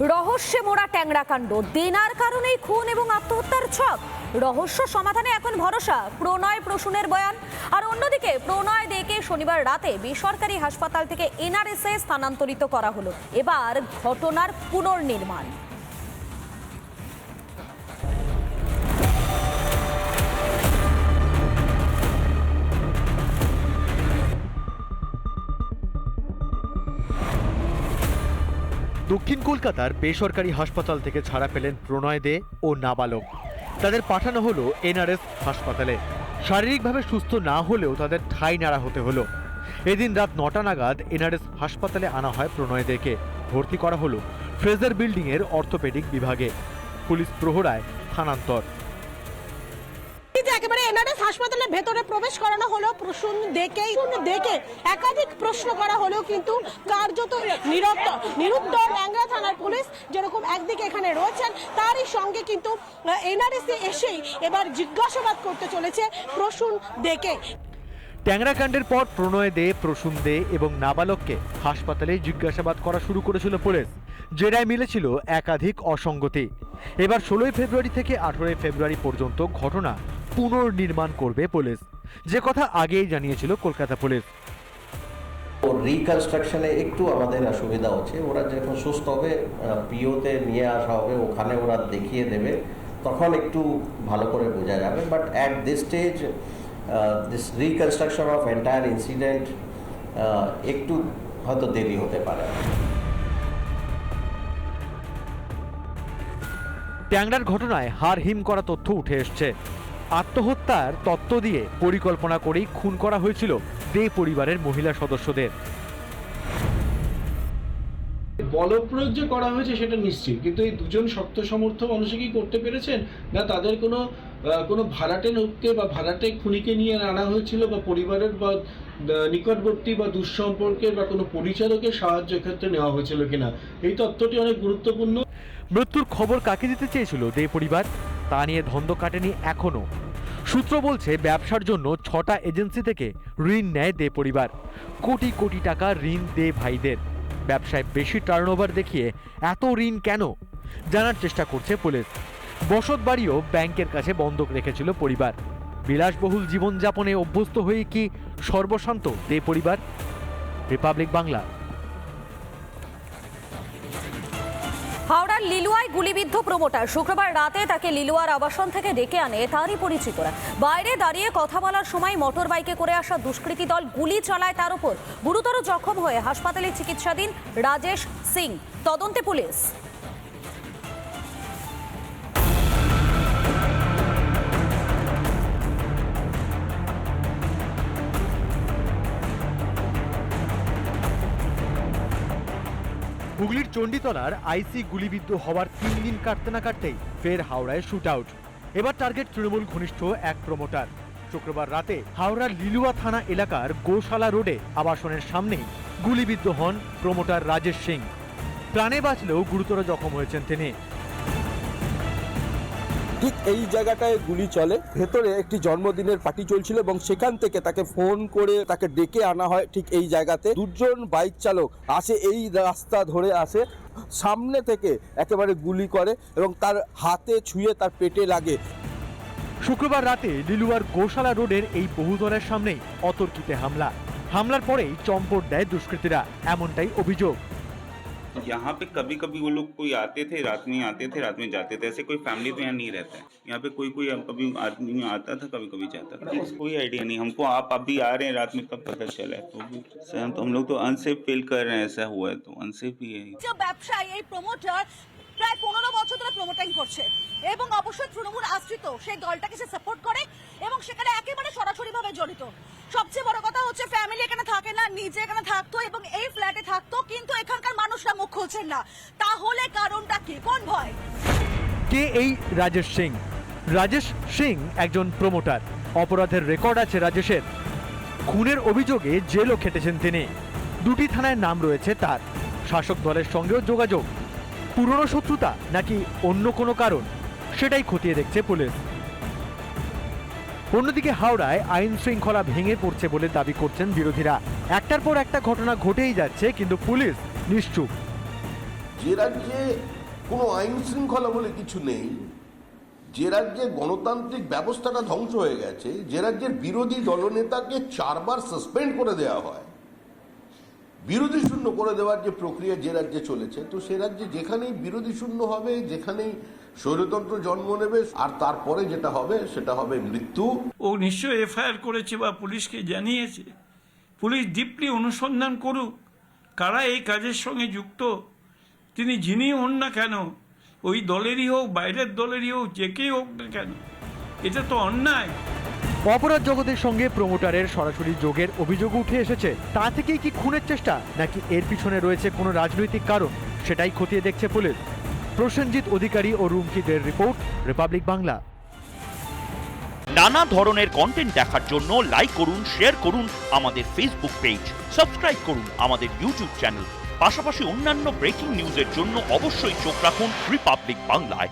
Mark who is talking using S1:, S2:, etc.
S1: রহস্যে মোড়া ট্যাংরা কাণ্ড। দেনার কারণেই খুন এবং আত্মহত্যার ছক। রহস্য সমাধানে এখন ভরসা। প্রণয় প্রসূনের বয়ান। আর অন্যদিকে, প্রণয় দেকে শনিবার রাতে বেসরকারি হাসপাতাল থেকে এনআরএসএ স্থানান্তরিত করা হলো। এবার ঘটনার পুনর্নির্মাণ।
S2: দক্ষিণ কলকাতার বেসরকারি হাসপাতাল থেকে ছাড়া পেলেন প্রণয় দে ও নাবালক। তাদের পাঠানো হলো এনআরএস হাসপাতালে। শারীরিকভাবে সুস্থ না হলেও তাদের ঠাই নাড়া হতে হলো। এদিন রাত নটা নাগাদ এনআরএস হাসপাতালে আনা হয় প্রণয় দেকে। ভর্তি করা হলো ফ্রেজার বিল্ডিংয়ের অর্থোপেডিক বিভাগে। পুলিশ প্রহরায় স্থানান্তর
S3: হাসপাতালের ভেতরে প্রবেশ করানো হলো, প্রসূন দেখেই, দেখে একাধিক প্রশ্ন করা হলেও কিন্তু কার্যত নিরুত্তর নিরুত্তর ল্যাংড়া থানার পুলিশ যেরকম একদিকে এখানে রয়েছেন, তারই সঙ্গে কিন্তু এনআরএসে এসেই এবার জিজ্ঞাসাবাদ করতে চলেছে প্রসূন দেখে।
S2: ট্যাংরাকাণ্ডের পর প্রণয় দে, প্রসূন দে এবং নাবালককে হাসপাতালে জিজ্ঞাসাবাদ করা শুরু করেছিল পুলিশ জেরায় মিলেছিল একাধিক অসঙ্গতি। এবার ষোলোই ফেব্রুয়ারি থেকে আঠেরোই ফেব্রুয়ারি পর্যন্ত ঘটনা পুনর্নির্মাণ করবে পুলিশ। যে কথা আগেই জানিয়েছিল কলকাতা পুলিশ।
S4: ও রিকনস্ট্রাকশনে একটু আমাদের অসুবিধা হচ্ছে। ওরা যখন সুস্থ হবে পিওতে নিয়ে আসা হবে ওখানে ওরা দেখিয়ে দেবে। তখন একটু ভালো করে বোঝা যাবে। But at this stage this reconstruction of entire incident একটু হয়তো দেরি হতে পারে।
S2: ট্যাংরার ঘটনায় হার হিম করা তথ্য উঠে এসছে। আত্মহত্যার তত্ত্ব দিয়ে পরিকল্পনা করেই খুন করা হয়েছিল দে পরিবারের মহিলা সদস্যদের।
S5: বলপ্রয়োগ যে করা হয়েছে সেটা নিশ্চিত কিন্তু এই দুজন শক্ত সমর্থ মানুষে কি করতে পেরেছেন? না তাদের কোনো কোনো ভাড়াটে লোককে বা ভাড়াটে খুনিকে নিয়ে আনা হয়েছিল বা পরিবারের বা নিকটবর্তী বা দুঃসম্পর্কের বা কোনো পরিচারকের সাহায্য ক্ষেত্রে নেওয়া হয়েছিল কিনা? এই তত্ত্বটি অনেক গুরুত্বপূর্ণ।
S2: মৃত্যুর খবর কাকে দিতে চেয়েছিল দে পরিবার? তা নিয়ে ধন্দ কাটেনি এখনও। সূত্র বলছে, ব্যবসার জন্য ছটা এজেন্সি থেকে ঋণ নেয় দে পরিবার। কোটি কোটি টাকা ঋণ দে ভাইদের। ব্যবসায় বেশি টার্নওভার দেখিয়ে এত ঋণ কেন? জানার চেষ্টা করছে পুলিশ। বসত বাড়িও ব্যাংকের কাছে বন্ধক রেখেছিল পরিবার। বিলাসবহুল জীবনযাপনে অভ্যস্ত হয়ে কি সর্বশান্ত দে পরিবার? রিপাবলিক বাংলা।
S1: হাওড়ার লিলুয়ায় গুলিবিদ্ধ প্রমোটার শুক্রবার রাতে তাকে লিলুয়ার আবাসন থেকে ডেকে আনে তারই পরিচিতরা। বাইরে দাঁড়িয়ে কথা বলার সময় মোটর বাইকে করে আসা দুষ্কৃতী দল গুলি চালায় তার উপর। গুরুতর জখম হয়ে হাসপাতালে চিকিৎসাধীন রাজেশ সিং। তদন্তে পুলিশ।
S2: হুগলির চণ্ডীতলার আইসি গুলিবিদ্ধ হওয়ার তিন দিন কাটতে না কাটতেই ফের হাওড়ায় শুট আউট। এবার টার্গেট তৃণমূল ঘনিষ্ঠ এক প্রমোটার। শুক্রবার রাতে হাওড়ার লিলুয়া থানা এলাকার গোশালা রোডে আবাসনের সামনেই গুলিবিদ্ধ হন প্রমোটার রাজেশ সিং। প্রাণে বাঁচলেও গুরুতর জখম হয়েছেন তিনি।
S6: ঠিক এই জায়গাটায় গুলি চলে। ভেতরে একটি জন্মদিনের পার্টি চলছিল এবং সেখান থেকে তাকে ফোন করে তাকে ডেকে আনা হয় ঠিক এই জায়গাতে। দুজন বাইক চালক আসে এই রাস্তা ধরে আসে, সামনে থেকে একেবারে গুলি করে এবং তার হাতে ছুঁয়ে তার পেটে লাগে।
S2: শুক্রবার রাতে লিলুয়ার গোশালা রোডের এই বহুতলের সামনেই অতর্কিতে হামলা। হামলার পরেই চম্পট দেয় দুষ্কৃতীরা, এমনটাই অভিযোগ।
S7: यहाँ पे कभी कभी वो लोग कोई आते थे रात में आते थे रात में जाते थे ऐसे कोई फैमिली तो यहाँ नहीं रहता है यहाँ पे कोई कोई अब कभी आदमी आता था कभी कभी जाता था कोई आइडिया नहीं हमको आप अभी आ रहे हैं रात में तब पता चला है तो भी सर हम तो हम लोग तो अनसेफ फील कर रहे हैं ऐसा हुआ है तो अनसेफ ही है
S3: যে ব্যবসায়ী এই প্রমোটার প্রায় পনেরো বছর ধরে প্রমোটাইং করছে এবং অবশ্যই তৃণমূল আশ্রিত সেই দলটাকে সে সাপোর্ট করে এবং সেখানে একেবারে সরাসরি ভাবে জড়িত সবচেয়ে বড় কথা হচ্ছে ফ্যামিলি এখানে থাকে না, নিজে এখানে থাকতো এবং এই ফ্ল্যাটে থাকতো, কিন্তু এখানকার মানুষরা মুখ খুলছেন না। তাহলে কারণটা কি? কোন ভয়?
S2: কে এই রাজেশ সিং? রাজেশ সিং একজন প্রমোটার অপরাধের রেকর্ড আছে রাজেশের। খুনের অভিযোগে জেলও খেটেছেন তিনি। দুটি থানায় নাম রয়েছে তার। শাসক দলের সঙ্গেও যোগাযোগ। পুরনো শত্রুতা নাকি অন্য কোনো কারণ? সেটাই খতিয়ে দেখছে পুলিশ। অন্যদিকে হাওড়ায় আইন শৃঙ্খলা ভেঙে পড়ছে বলে দাবি করছেন বিরোধীরা। একটার পর একটা ঘটনা ঘটেই যাচ্ছে, কিন্তু পুলিশ নিশ্চুপ।
S8: যে রাজ্যে কোনো আইন শৃঙ্খলা বলে কিছু নেই, যে রাজ্যে গণতান্ত্রিক ব্যবস্থাটা ধ্বংস হয়ে গেছে, যে রাজ্যের বিরোধী দলনেতাকে চারবার সাসপেন্ড করে দেওয়া হয়। বিরোধী শূন্য করে দেওয়ার যে প্রক্রিয়া যে রাজ্যে চলেছে, তো সে রাজ্যে যেখানেই বিরোধী শূন্য হবে, যেখানেই স্বৈরতন্ত্র জন্ম নেবে, আর তারপরে যেটা হবে, সেটা হবে মৃত্যু।
S9: ও নিশ্চয়ই এফআইআর করেছে বা পুলিশকে জানিয়েছে। পুলিশ ডিপলি অনুসন্ধান করুক, কারা এই কাজের সঙ্গে যুক্ত, তিনি যিনি হন না কেন, ওই দলেরই হোক, বাইরের দলেরই হোক, যে কেই হোক না কেন, এটা তো অন্যায়।
S2: অপরাধ জগতের সঙ্গে প্রমোটারের সরাসরি যোগের অভিযোগ উঠে এসেছে। তা থেকেই কি খুনের চেষ্টা, নাকি এর পিছনে রয়েছে কোনো রাজনৈতিক কারণ? সেটাই খতিয়ে দেখছে পুলিশ। প্রসেনজিৎ অধিকারী ও রুমকিদের রিপোর্ট, রিপাবলিক বাংলা।
S10: নানা ধরনের কন্টেন্ট দেখার জন্য লাইক করুন শেয়ার করুন আমাদের ফেসবুক পেজ সাবস্ক্রাইব করুন আমাদের ইউটিউব চ্যানেল পাশাপাশি অন্যান্য ব্রেকিং নিউজের জন্য অবশ্যই চোখ রাখুন রিপাবলিক বাংলায়